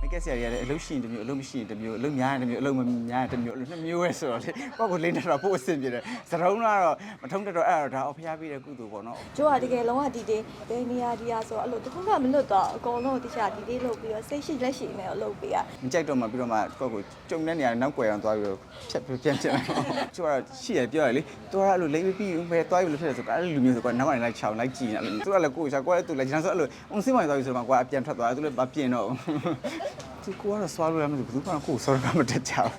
မိတ်ကက်ဆရာကြီးရတယ်အလုပ်ရှိရင်တစ်မျိုးအလုပ်မရှိရင်တစ်မျိုးအလုပ်များရင်တစ်မျိုးအလုပ်မများရင်တစ်မျိုးအလုပ်နှစ်မျိုးပဲဆိုတော့လေပေါ့ကိုလေးနေတော့ပို့အဆင်ပြေတယ်စတုံးကတော့မထုံးတတော့အဲ့တော့ဒါအဖျားပြီးတဲ့ကုသိုလ်ပေါ့နော်ကျိုးကတကယ်လုံးဝဒီတေးဘယ်နေရာဒီရာဆိုတော့အဲ့လိုတစ်ခုမှမလွတ်တော့အကုန်လုံးတခြားဒီတေးလုပ်ပြီးတော့စိတ်ရှိလက်ရှိနဲ့လုပ်ပေးရမကြိုက်တော့မှပြီးတော့မှကိုယ့်ကိုကြုံတဲ့နေရာနောက်ကွယ်အောင်သွားပြီးတော့ဖြတ်ပြန်ပြန်ကျိုးကတော့ရှိရပြောရလေသူကအဲ့လိုလိမ့်ပြီးဘယ်သွားပြီးလို့ဖြစ်တယ်ဆိုတော့အဲ့လိုလူမျိုးဆိုတော့နောက်ကနေလိုက်ချောင်းလိုက်ကြည့်နေတယ်သူကလည်းကိုယ့်ကိုရှာကိုယ့်လည်းသူလည်းကျွန်တော်ဆိုအဲ့လိုအုံစင်းမှသွားပြီးဆိုတော့ကွာအပြန်ထွက်သွားတယ်သူလည်းမပြင်တော့သူကိုကတော့ဆွားလို့လည်းမသိဘူးဘယ်သူမှကိုယ်ဆော်ရမတက်ကြဘူး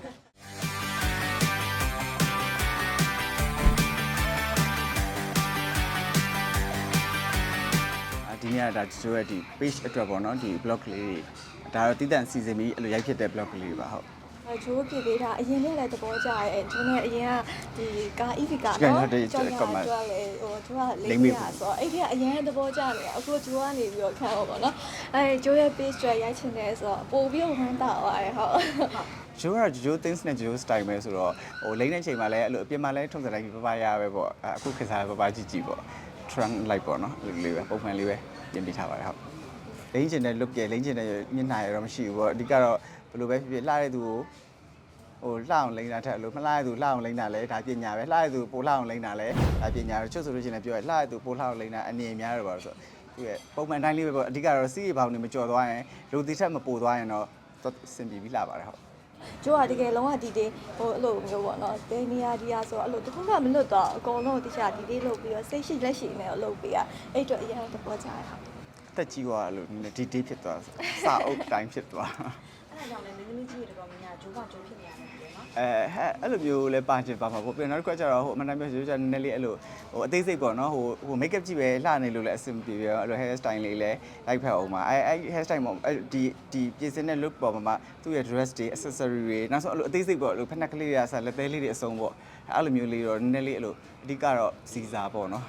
အာဒီနေ့ကဒါကျိုးရဲ့ဒီ page အတွက်ပေါ့နော်ဒီ blog ကလေးတွေဒါတော့တည်တံ့စီစဉ်ပြီးအဲ့လိုရိုက်ဖြစ်တဲ့ blog ကလေးတွေပါဟုတ် အဲကျိုးပြပေးတာအရင်နဲ့လည်းသဘောကျရဲ့ကျိုးနဲ့အရင်ကဒီကာ EV ကာကန်နော်ဟုတ်တယ်ကျောင်းရ comment ကျောင်းလေဟိုကျိုးကလိလိမ့်မ့်မိရဆိုတော့အဲ့ဒီကအရင်သဘောကျတယ်အခုကျိုးကနေပြီးတော့ခံအောင်ပေါ့နော်အဲကျိုးရဲ့ page တွေရိုက်ချင်တယ်ဆိုတော့ပို့ပြီးတော့ဝမ်းသာသွားတယ်ဟုတ်ဂျိုးကဂျိုး things နဲ့ဂျိုး style ပဲဆိုတော့ဟိုလိမ့်တဲ့ချိန်မှာလည်းအဲ့လိုအပြင်မှာလည်းထုံစံလိုက်ပြီးပပရပဲပေါ့အဲ့အခုခေတ်စားပပကြည့်ကြည့်ပေါ့ trend လိုက်ပေါ့နော်အဲ့လိုလေးပဲပုံမှန်လေးပဲပြင်ပြထားပါတယ်ဟုတ်လိမ့်ချင်တဲ့ look ရလိမ့်ချင်တဲ့မျက်နှာရတော့မရှိဘူးပေါ့အဓိကတော့ ဘယ်လိုပဲဖြစ်ဖြစ်လှတဲ့သူကိုဟိုလှအောင်လိမ့်တာထက်အဲ့လိုမလှတဲ့သူလှအောင်လိမ့်တာလဲဒါပညာပဲလှတဲ့သူပိုလှအောင်လိမ့်တာလဲဒါပညာပဲချွတ်ဆိုလို့ရှိရင်လည်းပြောရလှတဲ့သူပိုလှအောင်လိမ့်တာအနေများတယ်ပေါ့ဆိုတော့သူရဲ့ပုံမှန်တိုင်းလေးပဲပေါ့အဓိကတော့စီးရီဘောင်တွေမကြော်သွားရင်လူတီထက်မပိုသွားရင်တော့သွားအဆင်ပြေပြီးလှပါတယ်ဟုတ်ကျိုးကတကယ်လုံးဝဒီတေးဟိုအဲ့လိုမျိုးပေါ့နော်ဘယ်နေရာဒီရာဆိုတော့အဲ့လိုတစ်ခုမှမလွတ်တော့အကုန်လုံးတခြားဒီတေးလုပ်ပြီးတော့စိတ်ရှိလက်ရှိနဲ့လုပ်ပေးရအဲ့အတွက်အရင်သဘောကျရဟုတ်တက်ကြီးသွားလို့ဒီဒီဖြစ်သွားစာအုပ်တိုင်းဖြစ်သွား အဲ့ဒါကြောင့်လည်းမင်းသမီးကြီးတွေတော်တော်များများဂျိုးကဂျိုးဖြစ်နေရတယ်ပြောနော်အဲဟဲ့အဲ့လိုမျိုးလဲပါချင်ပါမှာပေါ့ပြန်နောက်တစ်ခါကျတော့ဟိုအမှန်တမ်းပြောဆိုကြနည်းနည်းလေးအဲ့လိုဟိုအသေးစိတ်ပေါ့နော်ဟိုဟို make up ကြည့်ပဲလှနေလို့လည်းအဆင်ပြေပြီးတော့အဲ့လို hair style လေးလည်းလိုက်ဖက်အောင်ပါအဲအဲ hair style ပေါ့အဲ့ဒီဒီပြင်စင်တဲ့ look ပေါ်မှာသူ့ရဲ့ dress တွေ accessory တွေနောက်ဆုံးအဲ့လိုအသေးစိတ်ပေါ့အဲ့လိုဖက်နှက်ကလေးတွေအစားလက်သေးလေးတွေအစုံပေါ့အဲ့လိုမျိုးလေးတော့နည်းနည်းလေးအဲ့လိုအဓိကတော့စီစာပေါ့နော်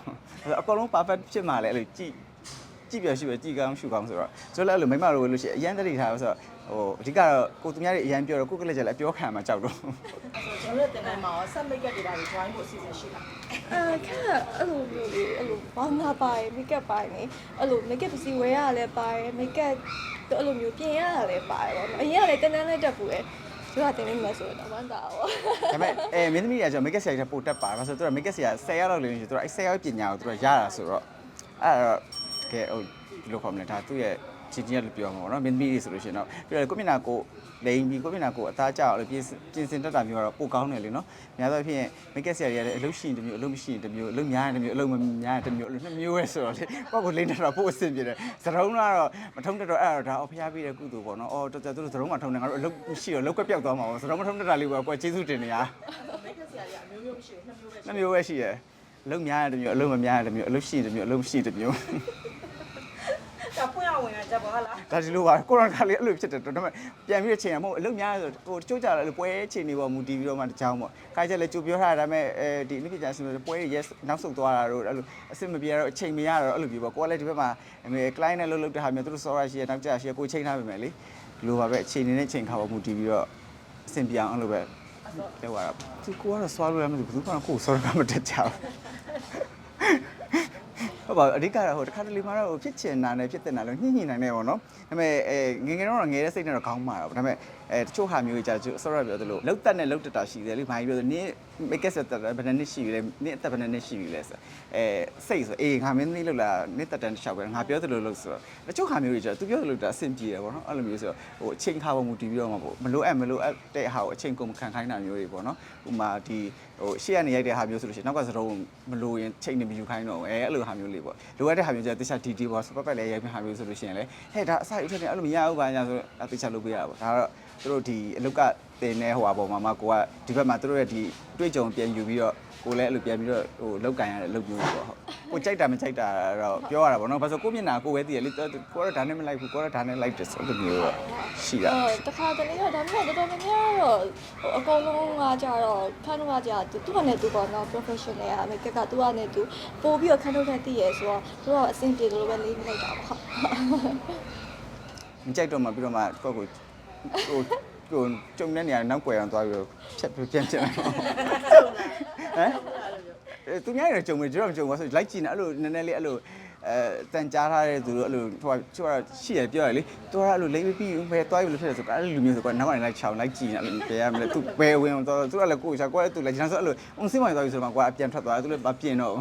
အဲ့အကောင်လုံး perfect ဖြစ်မှလည်းအဲ့လိုကြည့် ကြည့်ပြရှိပဲကြည့်ကောင်းရှုကောင်းဆိုတော့ဆိုတော့အဲ့လိုမိမတို့လို့ရှိရင်အရန်တတိထားလို့ဆိုတော့ဟိုအဓိကတော့ကိုသူများတွေအရန်ပြောတော့ကိုကလေးကျလည်းအပြောခံမှာကြောက်တော့အဲ့ဆိုကျွန်တော်တို့တင်တိုင်းမှာရောဆက်မိတ်ကပ်တွေပါပြီး join ဖို့အစီအစဉ်ရှိလားအဲခက်အဲ့လိုမျိုးလေးအဲ့လိုဘောင်းနာပါတယ် make up ပါတယ်နေအဲ့လို make up ပစ္စည်းဝယ်ရလည်းပါတယ် make up အဲ့လိုမျိုးပြင်ရလည်းပါတယ်ပေါ့နော်အရင်ကလည်းတန်းတန်းလေးတက်ပူတယ်ကျိုးကတင်နေမှာဆိုတော့ဝမ်းသာပေါ့ဒါပေမဲ့အဲမင်းသမီးကကျွန်တော်မိတ်ကက်ဆရာကြီးပိုတက်ပါဘာလို့ဆိုတော့မိတ်ကက်ဆရာ10ရောက်လောက်လေးနေဆိုတော့အဲ10ရောက်ပညာကိုသူတို့ရတာဆိုတော့အဲ့တော့တ ကယ်ဟိုဒီလိုခေါ်မလဲဒါသူ့ရဲ့ချင်းချင်းလို့ပြောမှာပေါ့နော်မင်းသမီးတွေဆိုလို့ရှိရင်တော့ပြီးတော့ကိုမျက်နှာကိုလိန်ပြီးကိုမျက်နှာကိုအသားကျအောင်လို့ပြင်ပြင်ဆင်တတ်တာမျိုးကတော့ပိုကောင်းတယ်လေနော်များသောအားဖြင့်မိတ်ကက်ဆရာကြီးရတယ်အလုပ်ရှိရင်တစ်မျိုးအလုပ်မရှိရင်တစ်မျိုးအလုပ်များရင်တစ်မျိုးအလုပ်မများရင်တစ်မျိုးအလုပ်နှစ်မျိုးပဲဆိုတော့လေပေါ့ကိုလိန်တတ်တော့ပိုအဆင်ပြေတယ်စတုံးကတော့မထုံးတတ်တော့အဲ့တော့ဒါအဖျားပြီးတဲ့ကုသိုလ်ပေါ့နော်အော်တော်တော်သူတို့စတုံးမှာထုံတယ်ငါတို့အလုပ်ရှိတော့လောက်ကပြောက်သွားမှာပေါ့စတုံးမထုံးတတ်တာလေးပေါ့ကိုကျေးဇူးတင်နေရမိတ်ကပ်ဆရာကြီးအမျိုးမျိုးမရှိဘူးနှစ်မျိုးပဲနှစ်မျိုးပဲရှိရယ် အလုံးများတယ်မျိုးအလုံးမများတယ်မျိုးအလုံးရှိတယ်မျိုးအလုံးမရှိတယ်မျိုးဒါဖွင့်အောင်ဝင်တာကြပါလားဒါဒီလိုပါကိုရိုနာလေးအဲ့လိုဖြစ်တယ်တော့ဒါပေမဲ့ပြန်ပြီးချိန်ရမဟုတ်အလုံးများဆိုဟိုတချို့ကြတယ်ပွဲချိန်နေပေါ်မူတည်ပြီးတော့မှတကြောင်ပေါ့ခိုင်းချက်လည်းကြိုပြောထားတာဒါပေမဲ့အဲဒီအနည်းပြချာဆိုပွဲတွေ yes နောက်ဆုတ်သွားတာတော့အဲ့လိုအစ်စ်မပြေတော့အချိန်မရတော့အဲ့လိုပြောပေါ့ကိုကလည်းဒီဘက်မှာအမေ client နဲ့လှုပ်လှုပ်တဲ့ဟာမျိုးသူတို့ sorry ရှိရနောက်ကြရှိရကိုချိန်ထားပါမယ်လေဒီလိုပါပဲအချိန်နေနဲ့ချိန်ခါပေါ်မူတည်ပြီးတော့အဆင်ပြေအောင်အဲ့လိုပဲ လောက်ရတာသူကိုကတော့ swallow လည်းမသိဘူးဘယ်သူမှကိုယ် sorry မတက်ကြဘူး ဟုတ်ပါဘူးအဓိကတော့ဟိုတစ်ခါတလေမှတော့ဟိုဖြစ်ချင်တာနဲ့ဖြစ်တဲ့နာလို့ညှိညှိနိုင်နေပေါ့နော်ဒါပေမဲ့အဲငယ်ငယ်တော့ငယ်တဲ့စိတ်နဲ့တော့ခေါင်းမာတော့ဒါပေမဲ့အဲတချို့ဟာမျိုးကြီးကြာကျဆော့ရပြောသလိုလောက်တက်နဲ့လောက်တက်တာရှိတယ်လေဘာကြီးပြောသနင်း make up ဆက်တက်တယ်ဘယ်နှစ်နှစ်ရှိပြီလဲနင်းအသက်ဘယ်နှစ်နှစ်ရှိပြီလဲဆိုအဲစိတ်ဆိုအေးငါမင်းသမီးလောက်လာနင်းတက်တန်းတစ်လျှောက်ပဲငါပြောသလိုလို့ဆိုတော့တချို့ဟာမျိုးကြီးကြာသူပြောသလိုတာအဆင်ပြေတယ်ပေါ့နော်အဲ့လိုမျိုးဆိုတော့ဟိုအချိန်ခါပေါ်မူတည်ပြီးတော့မှပေါ့မလိုအပ်မလိုအပ်တဲ့ဟာကိုအချိန်ကုန်မခံခိုင်းတာမျိုးတွေပေါ့နော်ဥမာဒီ ဟိုရှေ့ကနေရိုက်တဲ့ဟာမျိုးဆိုလို့ရှိရင်နောက်ကစတော့မလိုရင်ချိန်နေမယူခိုင်းတော့ဘူးအဲအဲ့လိုဟာမျိုးလေးပေါ့လိုအပ်တဲ့ဟာမျိုးကျတခြားဒီဒီပေါ့စပတ်ပတ်လည်းရိုက်ပြဟာမျိုးဆိုလို့ရှိရင်လေဟဲ့ဒါအစာအိတ်ထက်နေအဲ့လိုမရဘူးပါညာဆိုအတခြားလုပ်ပေးရတာပေါ့ဒါတော့ သူတို့ဒီအလုတ်ကတင်နေဟိုဟာပေါ်မှာမှကိုကဒီဘက်မှာသူတို့ရဲ့ဒီတွေ့ကြုံပြန်ယူပြီးတော့ကိုလည်းအဲ့လိုပြန်ပြီးတော့ဟိုလောက်ကန်ရတဲ့လုပ်မျိုးပေါ့ဟုတ်ကိုကြိုက်တာမကြိုက်တာတော့ပြောရတာပေါ့နော်ဘာလို့ကိုမျက်နှာကိုပဲသိရလေကိုကတော့ဒါနဲ့မလိုက်ဘူးကိုကတော့ဒါနဲ့လိုက်တယ်ဆိုလိုမျိုးတော့ရှိတာအော်တခါတလေတော့ဒါပေမဲ့တော်တော်များများတော့ဟိုအကုန်လုံးကကြတော့ခန်းတော့ကကြသူသူ့ကနေသူပေါ့နော် professional อ่ะ make up ကသူ့ကနေသူပို့ပြီးတော့ခန်းထုတ်တဲ့တည်ရဆိုတော့သူကအဆင်ပြေတယ်လို့ပဲလေးမလိုက်တာပါဟုတ်မကြိုက်တော့မှပြီးတော့မှကိုယ့်ကို ဟိုကိုကြုံတဲ့နေရာနောက်ကွယ်အောင်သွားပြီးတော့ဖြတ်ပြန်ပြန်ဟမ်အဲသူများတွေကြုံမယ်ကျွန်တော်မကြုံဘူးဆိုလိုက်ကြည့်နေအဲ့လိုနည်းနည်းလေးအဲ့လိုအဲတန်ကြားထားတဲ့သူတို့အဲ့လိုဟိုချို့ကတော့ရှိရပြောရလေသူကအဲ့လိုလိမ့်ပြီးဘယ်သွားပြီလို့ဖြစ်တယ်ဆိုတော့အဲ့လိုလူမျိုးဆိုတော့နောက်ကနေလိုက်ချောင်းလိုက်ကြည့်နေအဲ့လိုပြရမလဲသူဘယ်ဝင်တော့သူကလည်းကိုယ်ချာကိုယ်လည်းသူလည်းကျွန်တော်ဆိုအဲ့လိုအုံစင်းမိုင်သွားပြီဆိုတော့ကွာအပြန်ထွက်သွားတယ်သူလည်းမပြင်တော့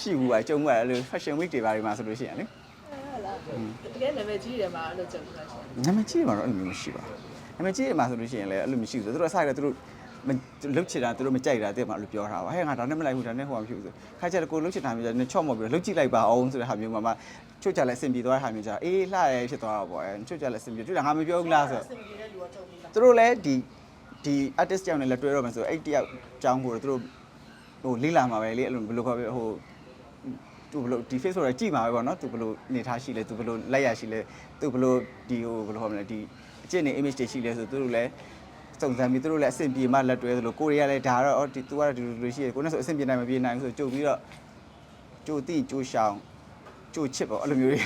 ရှိဘူးอ่ะကြုံကအဲ့လို fashion week တွေပါတွေမှာဆိုလို့ရှိရင်လေဟု တ်လားတကယ်နာမည်ကြီးတယ်မှာအဲ့လိုကြုံလာရှင်နာမည်ကြီးတွေမှာတော့အဲ့လိုမျိုးမရှိပါဘူးနာမည်ကြီးတွေမှာဆိုလို့ရှိရင်လည်းအဲ့လိုမရှိဘူးသူတို့အစားရသူတို့မလုတ်ချင်တာသူတို့မကြိုက်တာတဲ့မှာအဲ့လိုပြောတာပါဟဲ့ငါဒါနဲ့မလိုက်ဘူးဒါနဲ့ဟိုမှာမဖြစ်ဘူးဆိုခါကျတော့ကိုလုတ်ချင်တာမျိုးကြတယ်ချော့မော်ပြီးလုတ်ကြည့်လိုက်ပါအောင်ဆိုတဲ့ဟာမျိုးမှာမှချို့ကြလည်းအဆင်ပြေသွားတဲ့ဟာမျိုးကြအေးလှရဲဖြစ်သွားတာပေါ့အဲချို့ကြလည်းအဆင်ပြေတွေ့တာငါမပြောဘူးလားဆိုစင်ကြီးတဲ့လူကကြုံပြီးလားသူတို့လည်းဒီဒီ artist ကြောင့်လည်းတွဲတော့မယ်ဆိုအဲ့တယောက်ကြောင်းကိုသူတို့ဟိုလေးလာမှာပဲလေအဲ့လိုဘယ်လိုခေါ်ပြဟို သူဘယ်လိုဒီ face ဆိုတော့ကြည့်မှာပဲပေါ့နော်သူဘယ်လိုနေထားရှိလဲသူဘယ်လိုလက်ရရှိလဲသူဘယ်လိုဒီဟိုဘယ်လိုခေါ်မလဲဒီအကျင့်နေ image တွေရှိလဲဆိုသူတို့လည်းစုံစမ်းပြီးသူတို့လည်းအဆင်ပြေမှလက်တွဲသလိုကိုရီးယားလည်းဒါတော့ဒီသူကတော့ဒီလိုလိုရှိရကိုနဲ့ဆိုအဆင်ပြေနိုင်မပြေနိုင်ဘူးဆိုကြုတ်ပြီးတော့ကြိုတိကြိုရှောင်းကြိုချစ်ပေါ့အဲ့လိုမျိုးတွေ